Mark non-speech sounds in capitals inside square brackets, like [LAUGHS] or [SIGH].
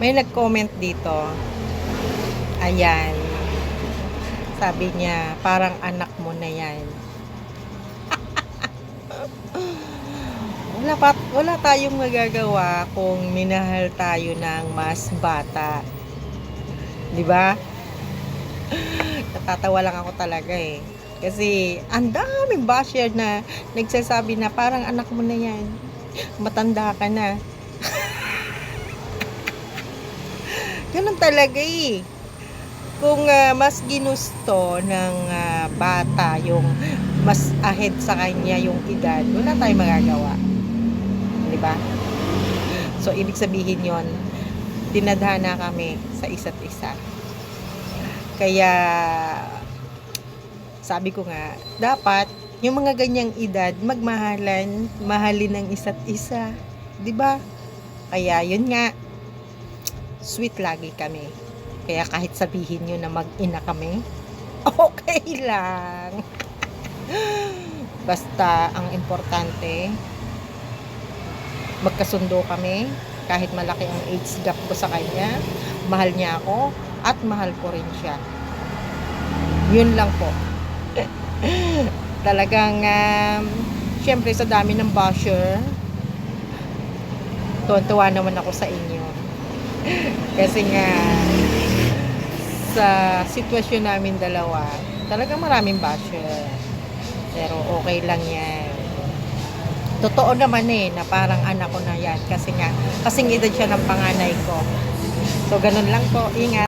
May nag-comment dito. Ayan. Sabi niya, parang anak mo na yan. [LAUGHS] wala, pa, wala tayong magagawa kung minahal tayo ng mas bata. Di ba? [LAUGHS] Natatawa lang ako talaga eh. Kasi ang daming basher na nagsasabi na parang anak mo na yan. Matanda ka na. Ganun talaga eh. Kung ah, mas ginusto ng ah, bata yung mas ahead sa kanya yung edad, wala tayong magagawa. Di ba? So, ibig sabihin yon dinadhana kami sa isa't isa. Kaya, sabi ko nga, dapat yung mga ganyang edad, magmahalan, mahalin ng isa't isa. Di ba? Kaya, yun nga, sweet lagi kami. Kaya kahit sabihin nyo na mag-ina kami, [LAUGHS] okay lang. [LAUGHS] Basta, ang importante, magkasundo kami, kahit malaki ang age gap ko sa kanya, mahal niya ako, at mahal ko rin siya. Yun lang po. [LAUGHS] Talagang, um, syempre sa dami ng basher, tuwan-tuwa naman ako sa inyo. [LAUGHS] Kasi nga, sa sitwasyon namin dalawa, talagang maraming basher. Pero okay lang yan. Totoo naman eh, na parang anak ko na yan. Kasi nga, kasing edad siya ng panganay ko. So, ganun lang po. Ingat.